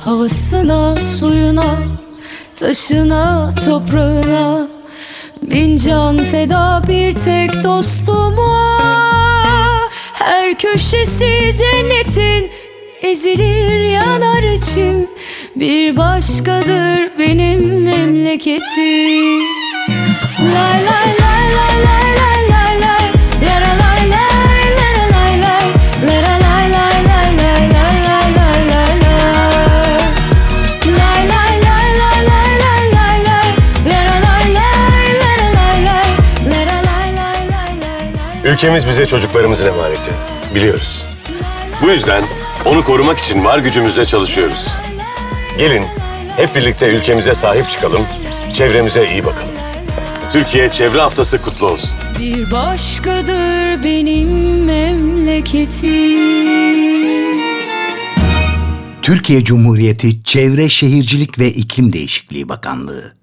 Havasına, suyuna, taşına, toprağına. Bin can feda bir tek dostuma. Her köşesi cennetin ezilir yanar içim. Bir başkadır benim memleketim. Lay Ülkemiz bize çocuklarımızın emaneti. Biliyoruz. Bu yüzden onu korumak için var gücümüzle çalışıyoruz. Gelin hep birlikte ülkemize sahip çıkalım, çevremize iyi bakalım. Türkiye Çevre Haftası kutlu olsun. Bir başkadır benim memleketim Türkiye Cumhuriyeti Çevre Şehircilik ve İklim Değişikliği Bakanlığı